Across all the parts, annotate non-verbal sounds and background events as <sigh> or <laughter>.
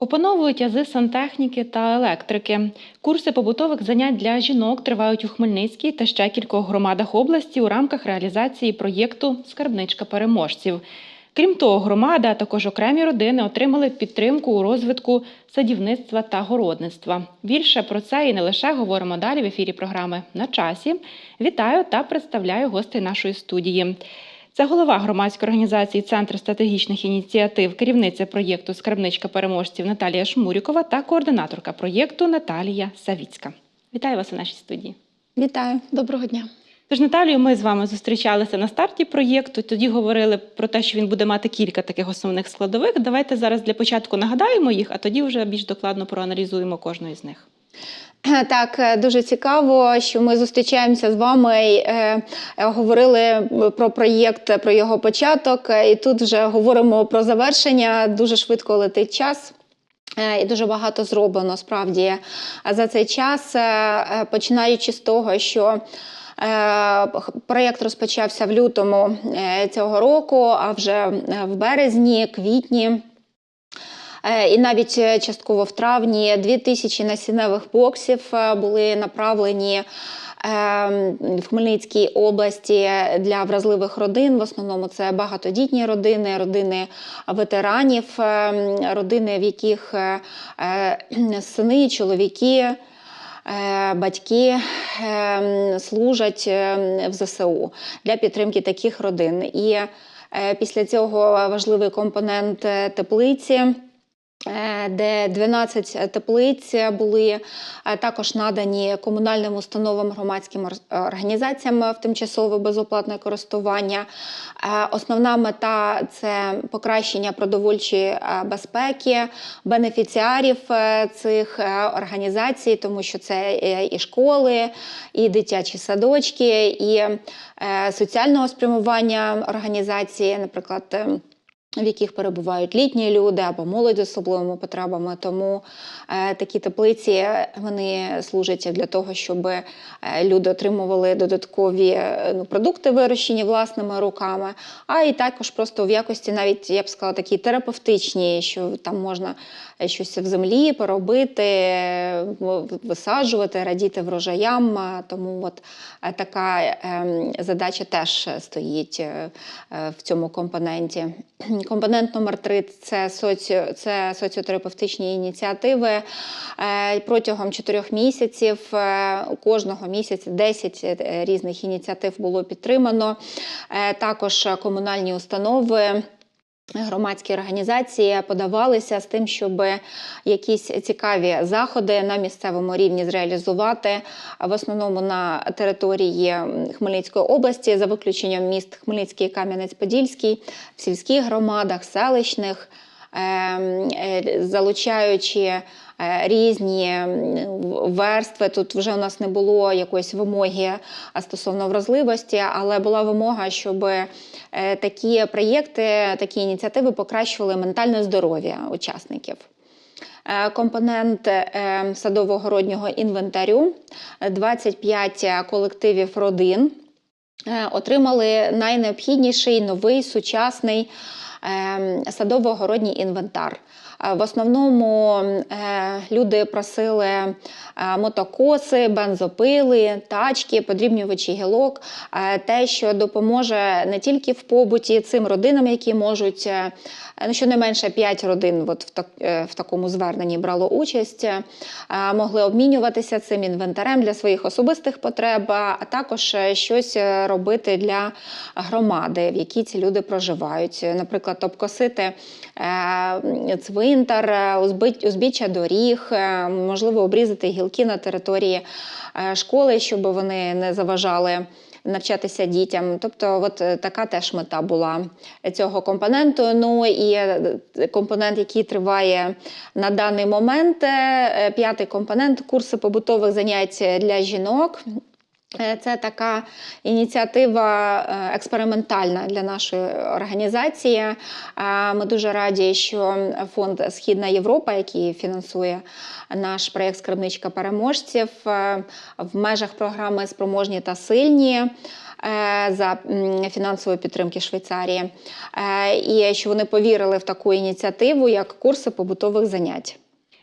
Опановують ази сантехніки та електрики. Курси побутових занять для жінок тривають у Хмельницькій та ще кількох громадах області у рамках реалізації проєкту Скарбничка переможців. Крім того, громада, а також окремі родини отримали підтримку у розвитку садівництва та городництва. Більше про це і не лише говоримо далі в ефірі програми на часі. Вітаю та представляю гостей нашої студії. Це голова громадської організації Центр стратегічних ініціатив, керівниця проєкту Скарбничка переможців Наталія Шмурікова та координаторка проєкту Наталія Савіцька. Вітаю вас у нашій студії. Вітаю, доброго дня. Тож, Наталію, ми з вами зустрічалися на старті проєкту. Тоді говорили про те, що він буде мати кілька таких основних складових. Давайте зараз для початку нагадаємо їх, а тоді вже більш докладно проаналізуємо кожну із них. <clears throat> Так, е, дуже цікаво, що ми зустрічаємося з вами. і, е, е, Говорили про проєкт, про його початок, е, і тут вже говоримо про завершення. Дуже швидко летить час. Е, І дуже багато зроблено справді за цей час, е, е, починаючи з того, що е, проєкт розпочався в лютому е, цього року, а вже е, в березні, квітні. Е, І навіть е, частково в травні 2000 насінневих боксів е, були направлені е, в Хмельницькій області для вразливих родин. В основному це багатодітні родини, родини ветеранів, е, родини, в яких сини, чоловіки. Батьки е, служать в ЗСУ для підтримки таких родин. І після цього важливий компонент теплиці. Е, де 12 теплиць були е, також надані комунальним установам, громадським організаціям в тимчасове безоплатне користування. Е, Основна мета це покращення продовольчої е, безпеки бенефіціарів е, цих е, організацій, тому що це е, і школи, і дитячі садочки, і е, соціального спрямування організації, наприклад. В яких перебувають літні люди або молодь з особливими потребами. Тому е, такі теплиці вони служать для того, щоб е, люди отримували додаткові е, ну, продукти, вирощені власними руками, а і також просто в якості, навіть я б сказала, такі терапевтичні, що там можна е, щось в землі поробити, висаджувати, радіти врожаям. Тому от е, така е, задача теж стоїть е, е, в цьому компоненті. Компонент номер три це, соці... це соціотерапевтичні ініціативи. Е, Протягом чотирьох місяців е, кожного місяця 10 е, різних ініціатив було підтримано. Також комунальні установи. Громадські організації подавалися з тим, щоб якісь цікаві заходи на місцевому рівні зреалізувати в основному на території Хмельницької області, за виключенням міст Хмельницький, Кам'янець-Подільський, в сільських громадах, селищних, ем, е, залучаючи різні верстви. Тут вже у нас не було якоїсь вимоги стосовно вразливості, але була вимога, щоб е, такі проєкти, такі ініціативи покращували ментальне здоров'я учасників. Е, Компонент е, садово-городнього інвентарю, е, 25 колективів родин е, отримали найнеобхідніший новий сучасний е, садово-городній інвентар. Е, В основному е, люди просили е, мотокоси, бензопили, тачки, подрібнювачі гілок, те, що допоможе не тільки в побуті цим родинам, які можуть ну, щонайменше 5 родин от в, так, в такому зверненні брало участь, могли обмінюватися цим інвентарем для своїх особистих потреб, а також щось робити для громади, в якій ці люди проживають. Наприклад, обкосити е, цвинтар, е, узбіччя доріг, е, можливо, обрізати гілки на території школи, щоб вони не заважали навчатися дітям. Тобто, от така теж мета була цього компоненту. Ну і компонент, який триває на даний момент, п'ятий компонент курси побутових занять для жінок. Е, Це така ініціатива е, експериментальна для нашої організації. Е, Ми дуже раді, що фонд Східна Європа, який фінансує наш проєкт Скарбничка переможців, в межах програми Спроможні та сильні за фінансової підтримки Швейцарії, і що вони повірили в таку ініціативу, як курси побутових занять.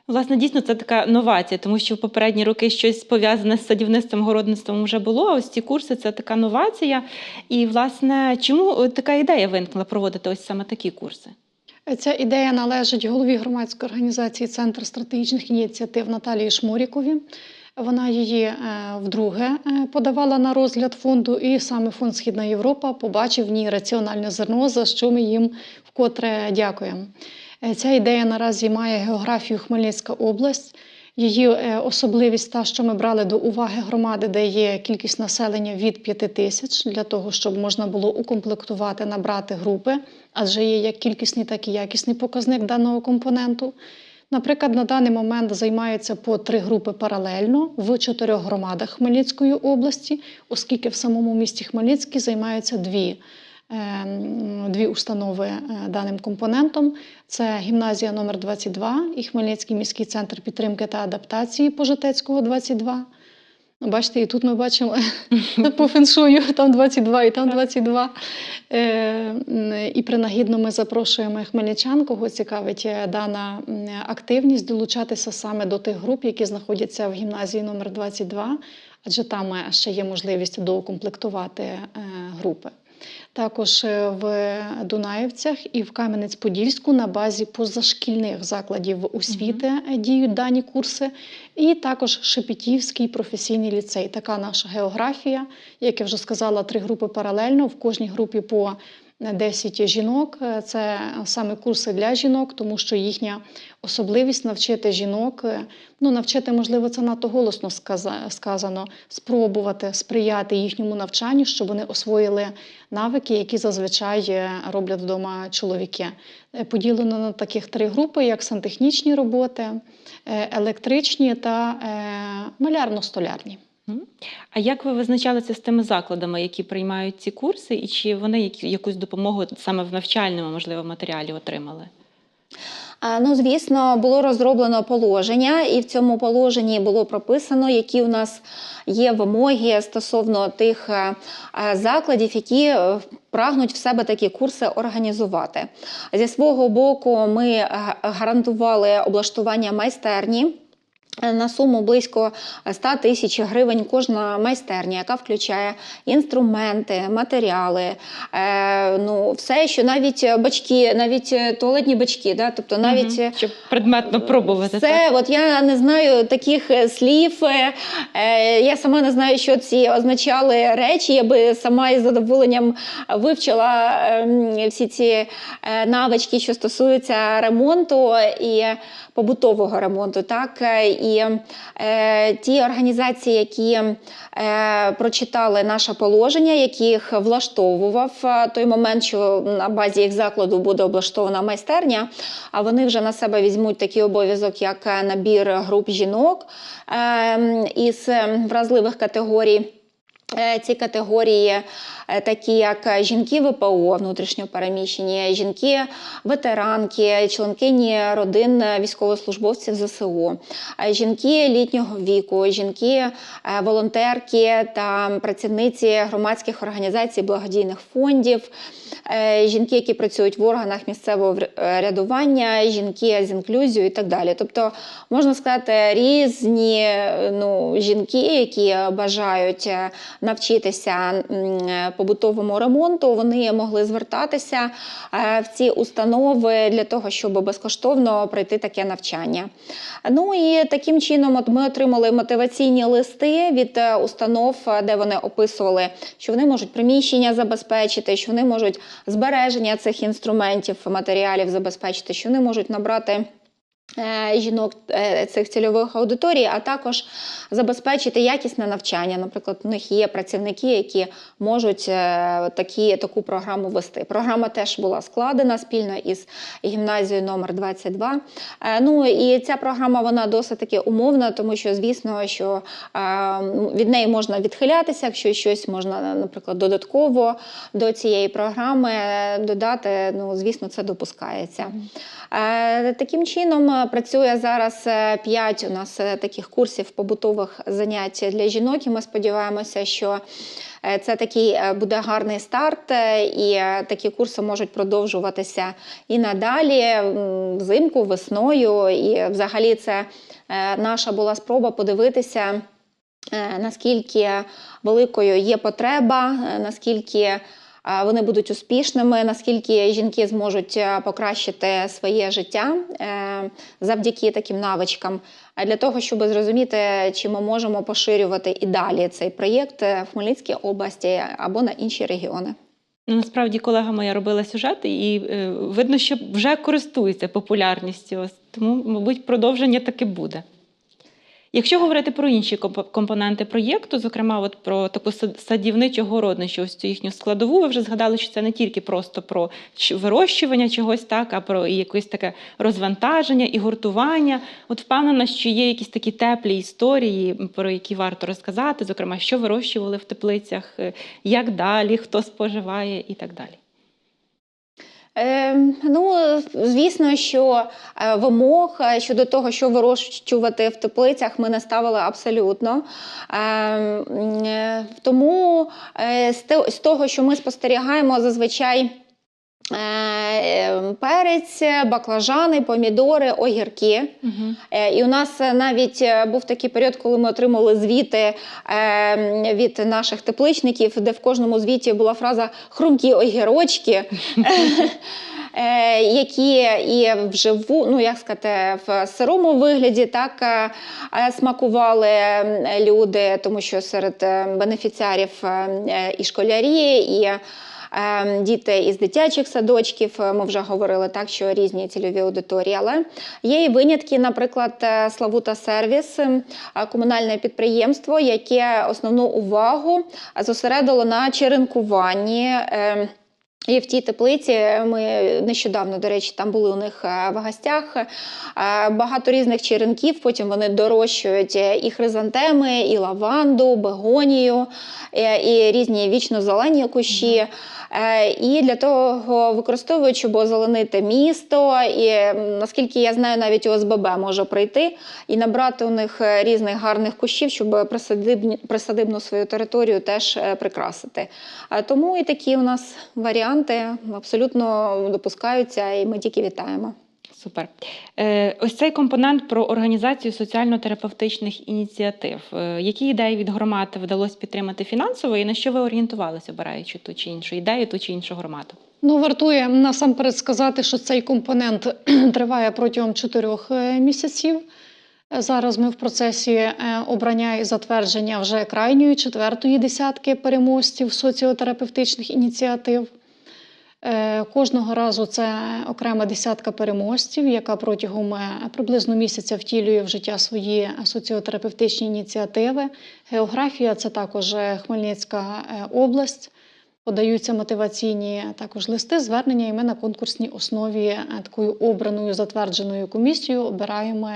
Власне, дійсно, це така новація, тому що в попередні роки щось пов'язане з садівництвом, городництвом вже було. Ось ці курси це така новація. І, власне, чому е, така ідея виникла проводити ось саме такі курси? Ця ідея належить голові громадської організації Центр стратегічних ініціатив Наталії Шморікові. Вона її е, вдруге е, подавала на розгляд фонду, і саме фонд Східна Європа побачив в ній раціональне зерно, за що ми їм вкотре дякуємо. Е, Ця ідея наразі має географію Хмельницька область. Її е, особливість та, що ми брали до уваги громади, де є кількість населення від 5 тисяч, для того, щоб можна було укомплектувати, набрати групи, адже є як кількісний, так і якісний показник даного компоненту. Наприклад, на даний момент займаються по три групи паралельно в чотирьох громадах Хмельницької області, оскільки в самому місті Хмельницький займаються дві, дві установи е, даним компонентом. Це гімназія номер 22 і Хмельницький міський центр підтримки та адаптації Пожитецького 22. Ну, Бачите, і тут ми бачимо <laughs> по феншую, там 22 і там 22. Е, І принагідно ми запрошуємо хмельничан, кого цікавить е, дана активність, долучатися саме до тих груп, які знаходяться в гімназії номер 22, адже там е, ще є можливість доукомплектувати е, групи. Також е, в Дунаївцях і в Кам'янець-Подільську на базі позашкільних закладів освіти е, діють дані курси. І також Шепетівський професійний ліцей. Така наша географія. Як я вже сказала, три групи паралельно. В кожній групі по 10 жінок. Е, Це саме курси для жінок, тому що їхня особливість навчити жінок. е, Ну, навчити, можливо, це надто голосно сказано, спробувати сприяти їхньому навчанню, щоб вони освоїли навики, які зазвичай е, роблять вдома чоловіки. Поділено на таких три групи: як сантехнічні роботи, електричні та малярно-столярні. А як ви визначалися з тими закладами, які приймають ці курси, і чи вони якусь допомогу саме в навчальному, можливо, матеріалі отримали? Ну, звісно, було розроблено положення, і в цьому положенні було прописано, які у нас є вимоги стосовно тих е, е, закладів, які е, прагнуть в себе такі курси організувати. Зі свого боку, ми гарантували облаштування майстерні. Е, На суму близько 100 тисяч гривень кожна майстерня, яка включає інструменти, матеріали, е, ну все, що навіть бачки, навіть е, туалетні бачки, да, тобто навіть Мгм. щоб предметно пробувати. це, так? от я не знаю таких е, слів. е, е, Я сама не знаю, що ці означали речі. Я би сама із задоволенням вивчила ем, всі ці е, навички, що стосуються ремонту і побутового ремонту. Так Е, і е, ті організації, які е, прочитали наше положення, яких влаштовував е, той момент, що на базі їх закладу буде облаштована майстерня, а вони вже на себе візьмуть такий обов'язок, як е, набір груп жінок е, із е, вразливих категорій. Е, Ці категорії, е, такі як жінки ВПО, внутрішньо переміщені, жінки ветеранки, членкині родин військовослужбовців ЗСУ, е, жінки літнього віку, жінки волонтерки та працівниці громадських організацій, благодійних фондів, жінки, які працюють в органах місцевого рядування, жінки з інклюзією і так далі. Тобто, можна сказати, різні ну, жінки, які бажають навчитися побутовому ремонту, вони могли звертатися е, в ці установи для того, щоб безкоштовно пройти таке навчання. Ну і таким чином, от ми отримали мотиваційні листи від е, установ, е, де вони описували, що вони можуть приміщення забезпечити, що вони можуть збереження цих інструментів, матеріалів забезпечити, що вони можуть набрати. Е, Жінок е, цих цільових аудиторій, а також забезпечити якісне навчання. Наприклад, у них є працівники, які можуть е, такі, таку програму вести. Програма теж була складена спільно із гімназією номер 22. Е, Ну і ця програма вона досить таки умовна, тому що звісно, що від неї можна відхилятися, якщо щось можна, наприклад, додатково до цієї програми додати. Ну, звісно, це допускається. Таким чином, е, працює зараз 5 у нас е, таких курсів побутових занять для жінок. І ми сподіваємося, що е, це такий е, буде гарний старт, е, і е, такі курси можуть продовжуватися і надалі, взимку, весною. І взагалі це е, наша була спроба подивитися. е, Наскільки великою є потреба, е, наскільки е, вони будуть успішними, наскільки жінки зможуть е, покращити своє життя е, завдяки таким навичкам, для того, щоб зрозуміти, чи ми можемо поширювати і далі цей проєкт е, в Хмельницькій області або на інші регіони. Ну, насправді колега моя робила сюжет, і видно, що вже користується популярністю. Тому, мабуть, продовження таки буде. Якщо говорити про інші комп- компоненти проєкту, зокрема, от про таку сад- садівничо-городничу, ось цю їхню складову, ви вже згадали, що це не тільки просто про вирощування чогось, так, а про і якесь таке розвантаження і гуртування. От впевнена, що є якісь такі теплі історії, про які варто розказати, зокрема, що вирощували в теплицях, е, як далі, хто споживає і так далі. Е, ну, звісно, що е, вимог е, щодо того, що вирощувати в теплицях, ми не ставили абсолютно. Е, е, тому з того, що ми спостерігаємо, зазвичай. Е, Перець, баклажани, помідори, огірки. Угу. І у нас навіть е, був такий період, коли ми отримали звіти е, від наших тепличників, де в кожному звіті була фраза хрумкі огірочки. <laughs> Які і вживу, ну як сказати, в сирому вигляді так смакували е, люди, тому що серед бенефіціарів і школярі, і діти із дитячих садочків. е, Ми вже говорили так, що різні цільові аудиторії. Але є і винятки, наприклад, е, Славута Сервіс, е, комунальне підприємство, яке основну увагу зосередило на черенкуванні. І в тій теплиці ми нещодавно, до речі, там були у них е, в гостях е, багато різних черенків. Потім вони дорощують е, і хризантеми, і лаванду, бегонію, і різні вічно-зелені кущі. І для того використовують, щоб озеленити місто. І наскільки я знаю, навіть ОСББ може прийти і набрати у них різних гарних кущів, щоб присадибну свою територію теж прикрасити. Тому і такі у нас варіанти абсолютно допускаються, і ми тільки вітаємо. Супер. Е, ось цей компонент про організацію соціально-терапевтичних ініціатив. Е, які ідеї від громад вдалося підтримати фінансово, і на що ви орієнтувалися, обираючи ту чи іншу ідею, ту чи іншу громаду? Ну, вартує насамперед сказати, що цей компонент <clears throat> триває протягом чотирьох е, місяців. Зараз ми в процесі обрання і затвердження вже крайньої четвертої десятки переможців соціотерапевтичних ініціатив. Е, Кожного разу це окрема десятка переможців, яка протягом е, приблизно місяця втілює в життя свої соціотерапевтичні ініціативи. Географія це також е, Хмельницька область. Подаються мотиваційні також листи, звернення, і ми на конкурсній основі такою обраною затвердженою комісією обираємо,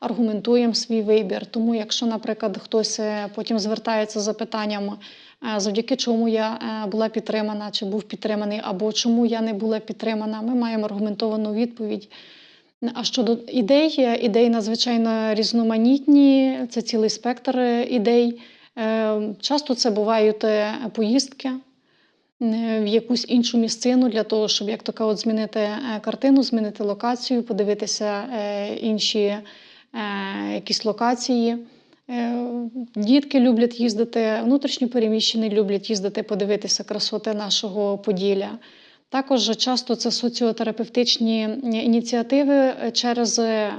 аргументуємо свій вибір. Тому, якщо, наприклад, хтось потім звертається з запитанням, завдяки чому я е, була підтримана, чи був підтриманий, або чому я не була підтримана, ми маємо аргументовану відповідь. А щодо ідей, е, ідеї надзвичайно різноманітні, це цілий спектр е, ідей. Е, Часто це бувають е, поїздки е, в якусь іншу місцину для того, щоб як така от змінити е, картину, змінити локацію, подивитися е, інші е, якісь локації. Е, Дітки люблять їздити, внутрішньо переміщені люблять їздити, подивитися красоти нашого Поділля. Також часто це соціотерапевтичні ініціативи е, через, е,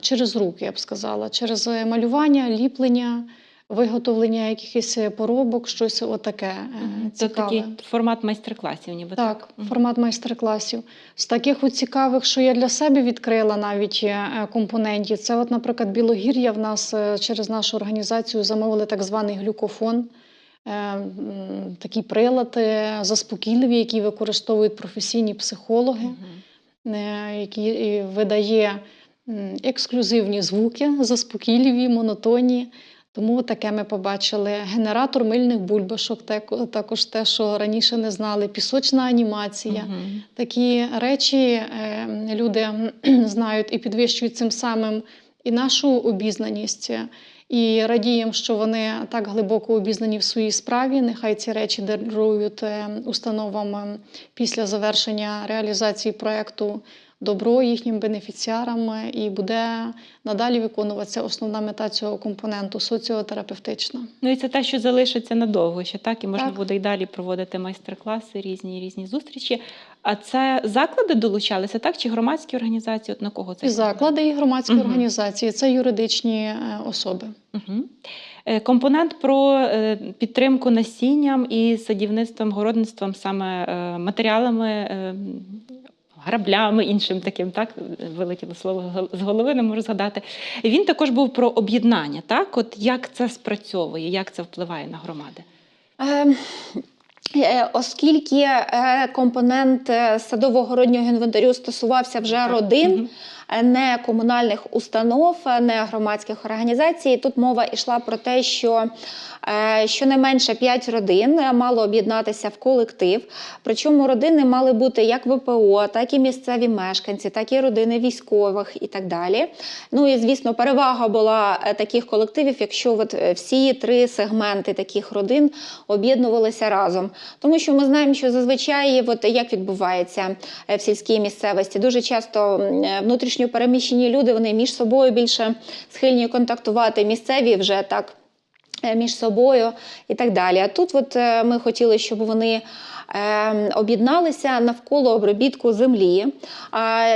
через руки, я б сказала, через малювання, ліплення, виготовлення якихось поробок, щось отаке е, Це такий формат майстер-класів, ніби Так, Мгм. формат майстер-класів. З таких от цікавих, що я для себе відкрила навіть е, компонентів, це, от, наприклад, Білогір'я в нас е, через нашу організацію замовили так званий глюкофон. Е, Такі прилади заспокійливі, які використовують професійні психологи, Мгм. е, які видає ексклюзивні звуки, заспокійливі, монотонні. Тому таке ми побачили. Генератор мильних бульбашок, також те, що раніше не знали, пісочна анімація. Мгм. Такі речі е, люди <clears throat> знають і підвищують цим самим і нашу обізнаність. І радіємо, що вони так глибоко обізнані в своїй справі. Нехай ці речі дарують е, установам е, після завершення реалізації проекту добро їхнім бенефіціарам е, і буде надалі виконуватися основна мета цього компоненту соціотерапевтична. Ну і це те, що залишиться надовго ще так, і можна Так. буде і далі проводити майстер-класи, різні різні зустрічі. А це заклади долучалися, так? Чи громадські організації? От на кого це І заклади, і громадські Мгм. організації це юридичні е, особи. Угу. Компонент про підтримку насінням і садівництвом, городництвом, саме матеріалами, граблями, іншим таким, так вилетіло слово з голови, не можу згадати. Він також був про об'єднання. Так, от як це спрацьовує, як це впливає на громади? Е, е, Оскільки е, компонент е, садово-городнього інвентарю стосувався вже родин, не комунальних установ, е, не громадських організацій, тут мова йшла про те, що е, щонайменше 5 родин е, мало об'єднатися в колектив. Причому родини мали бути як ВПО, так і місцеві мешканці, так і родини військових і так далі. Ну і звісно, перевага була е, таких колективів, якщо от е, всі три сегменти таких родин об'єднувалися разом. Тому що ми знаємо, що зазвичай от як відбувається е, в сільській місцевості, дуже часто е, внутрішньо переміщені люди вони між собою більше схильні контактувати. Місцеві вже так е, між собою і так далі. А тут от е, ми хотіли, щоб вони об'єдналися навколо обробітку землі.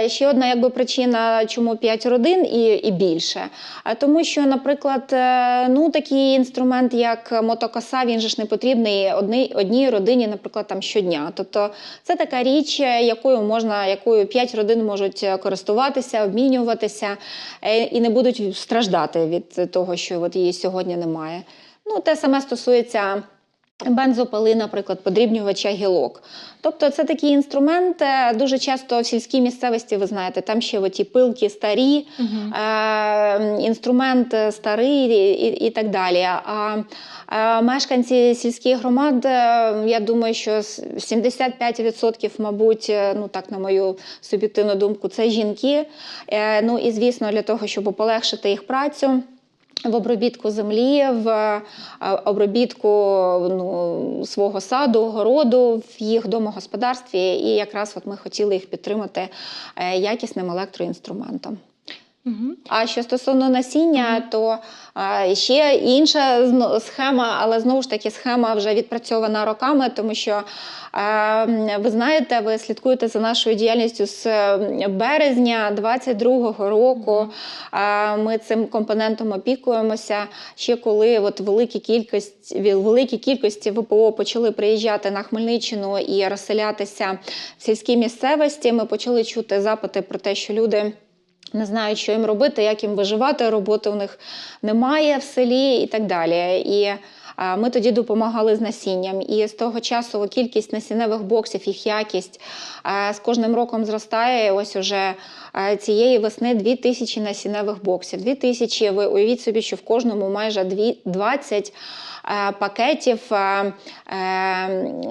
Ще одна якби причина, чому 5 родин і, і більше. Тому що, наприклад, е, ну такий інструмент, як мотокоса, він же ж не потрібний одній, родині, наприклад, там щодня. Тобто це така річ, е, якою можна, якою 5 родин можуть е, користуватися, обмінюватися і не будуть страждати від того, що от її сьогодні немає. Ну, те саме стосується. Бензопили, наприклад, подрібнювача гілок. Тобто це такий інструмент. Дуже часто в сільській місцевості, ви знаєте, там ще оті пилки старі, Мгм. е, інструмент старий і, і, і так далі. А е, мешканці сільських громад, е, я думаю, що 75%, мабуть, е, ну так на мою суб'єктивну думку, це жінки. Е, Ну і звісно, для того, щоб полегшити їх працю. В обробітку землі, в е, обробітку ну, свого саду, городу, в їх домогосподарстві. І якраз от ми хотіли їх підтримати е, якісним електроінструментом. А що стосовно насіння, то а, ще інша схема, але знову ж таки схема вже відпрацьована роками, тому що а, ви знаєте, ви слідкуєте за нашою діяльністю з березня 22-го року. А, Ми цим компонентом опікуємося. Ще коли от великі кількість великі кількості ВПО почали приїжджати на Хмельниччину і розселятися в сільській місцевості. Ми почали чути запити про те, що люди. Не знають, що їм робити, як їм виживати, роботи у них немає в селі і так далі. І ми тоді допомагали з насінням. І з того часу кількість насінневих боксів, їх якість з кожним роком зростає. Ось уже цієї весни 2000 насінневих боксів. 2000, ви уявіть собі, що в кожному майже дві- 20 е, пакетів е,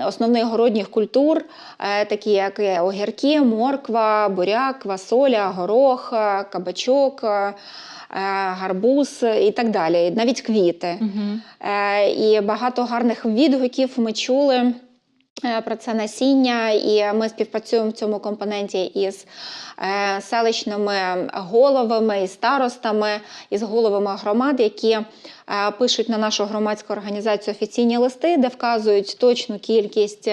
основних городніх культур, е, такі як огірки, морква, буряк, квасоля, горох, е, кабачок, гарбуз і так далі, навіть квіти. Е, І багато гарних відгуків ми чули. Е, Про це насіння, і ми співпрацюємо в цьому компоненті із е, селищними головами, і старостами, із головами громад, які е, пишуть на нашу громадську організацію офіційні листи, де вказують точну кількість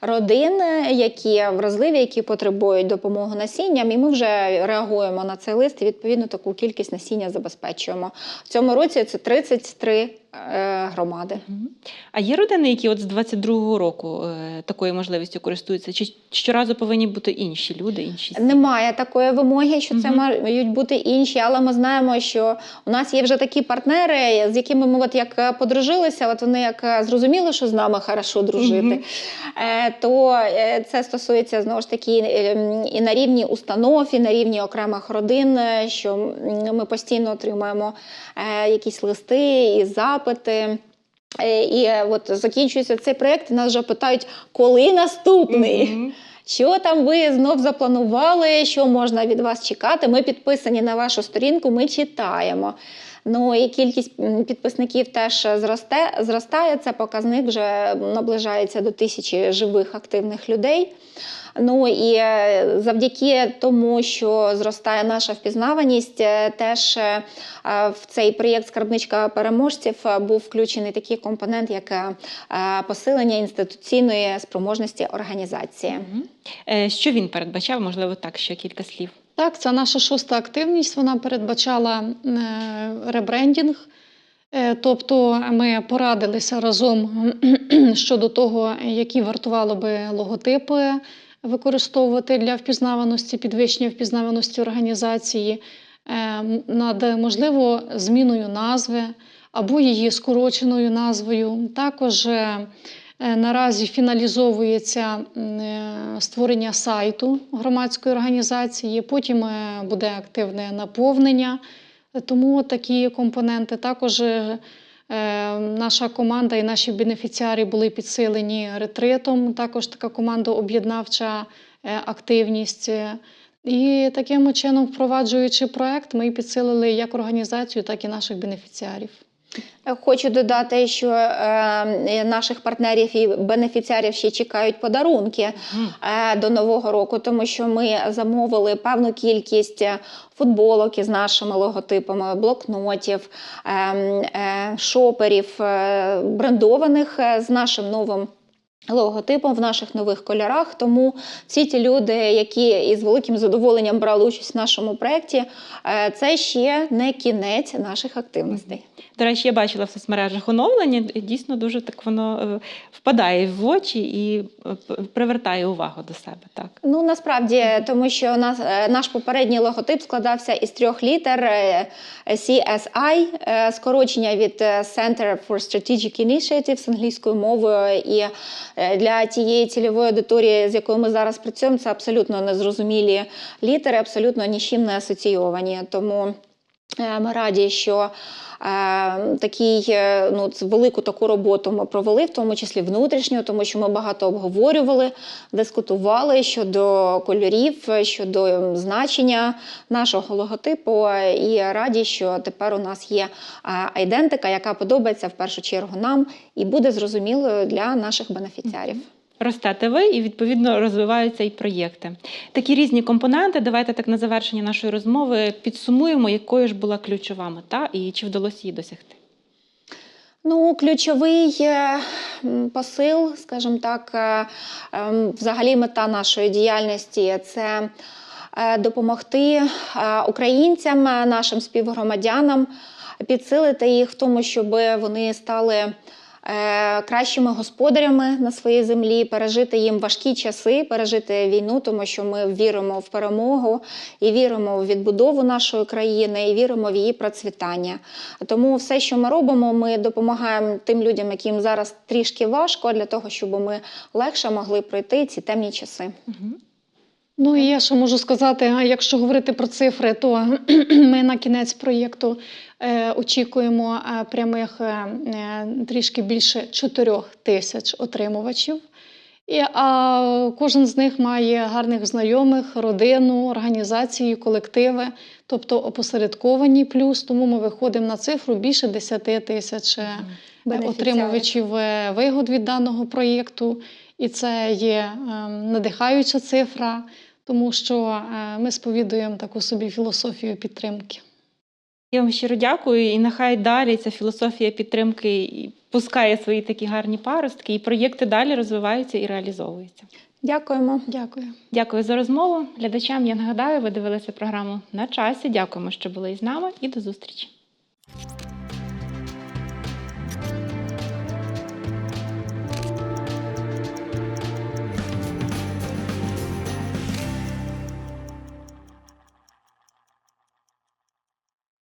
родин, які вразливі, які потребують допомоги насінням. І ми вже реагуємо на цей лист і відповідно таку кількість насіння забезпечуємо. В цьому році це 33 е, громади. А є родини, які от з 22-го року е, такою можливістю користуються? Чи щоразу повинні бути інші люди, інші сім'ї? Немає такої вимоги, що це Мгм. мають бути інші, але ми знаємо, що у нас є вже такі партнери, з якими ми от як е, подружилися, от вони як е, зрозуміли, що з нами хорошо дружити, Мгм. е, то е, це стосується знову ж таки е, і на рівні установ, і на рівні окремих родин, е, що ми постійно отримуємо е, якісь листи і запити. Е, І е, от закінчується цей проєкт, нас вже питають, коли наступний. Що там ви знов запланували? Що можна від вас чекати? Ми підписані на вашу сторінку, ми читаємо. Ну і кількість підписників теж зросте, зростає. Це показник вже наближається до тисячі живих активних людей. Ну і е, завдяки тому, що зростає наша впізнаваність, е, теж е, в цей проєкт скарбничка переможців був включений такий компонент, як посилення інституційної спроможності організації. Що він передбачав? Можливо, так, ще кілька слів. Так, це наша шоста активність. Вона передбачала е, ребрендінг. Е, Тобто ми порадилися разом щодо того, які вартувало би логотипи використовувати для впізнаваності, підвищення впізнаваності організації, е, над можливо зміною назви або її скороченою назвою. Також Наразі фіналізовується е, створення сайту громадської організації, потім е, буде активне наповнення. Е, Тому такі компоненти також е, е, наша команда і наші бенефіціари були підсилені ретритом. Також така команда об'єднавча е, активність. Е, І таким чином, впроваджуючи проект, ми підсилили як організацію, так і наших бенефіціарів. Хочу додати, що е, наших партнерів і бенефіціарів ще чекають подарунки е, до нового року, тому що ми замовили певну кількість е, футболок із нашими логотипами, блокнотів, е, е, шоперів, е, брендованих е, з нашим новим. Логотипом в наших нових кольорах. Тому всі ті люди, які із великим задоволенням брали участь в нашому проєкті, е, це ще не кінець наших активностей. До речі, я бачила в соцмережах оновлення. Дійсно, дуже так воно е, впадає в очі і е, привертає увагу до себе. Так. Ну насправді, тому що нас е, наш попередній логотип складався із трьох літер CSI, скорочення від Center for Strategic Initiatives англійською мовою. І для тієї цільової аудиторії, з якою ми зараз працюємо, це абсолютно незрозумілі літери, абсолютно нічим не асоційовані. Тому ми раді, що е, такий, е, ну, велику таку роботу ми провели, в тому числі внутрішню, тому що ми багато обговорювали, дискутували щодо кольорів, щодо значення нашого логотипу. е, І раді, що тепер у нас є е, айдентика, яка подобається в першу чергу нам і буде зрозумілою для наших бенефіціарів. Ростете ви і відповідно розвиваються і проєкти. Такі різні компоненти. Давайте так на завершення нашої розмови підсумуємо, якою ж була ключова мета і чи вдалося її досягти. Ну, ключовий е, посил, скажімо так, е, ем, взагалі мета нашої діяльності це е, допомогти українцям, нашим співгромадянам, підсилити їх в тому, щоб вони стали. Е, Кращими господарями на своїй землі, пережити їм важкі часи, пережити війну, тому що ми віримо в перемогу і віримо в відбудову нашої країни, і віримо в її процвітання. Тому все, що ми робимо, ми допомагаємо тим людям, яким зараз трішки важко, для того, щоб ми легше могли пройти ці темні часи. Ну і я ще можу сказати, якщо говорити про цифри, то <clears throat> ми на кінець проєкту е, очікуємо е, прямих е, трішки більше 4 тисяч отримувачів. І, а кожен з них має гарних знайомих, родину, організації, колективи, тобто опосередковані плюс. Тому ми виходимо на цифру більше 10 тисяч отримувачів вигод від даного проєкту. І це є ем, надихаюча цифра, тому що е, ми сповідуємо таку собі філософію підтримки. Я вам щиро дякую, і нехай далі ця філософія підтримки пускає свої такі гарні паростки, і проєкти далі розвиваються і реалізовуються. Дякуємо. Дякую. Дякую за розмову. Глядачам я нагадаю, ви дивилися програму на часі. Дякуємо, що були із нами, і до зустрічі.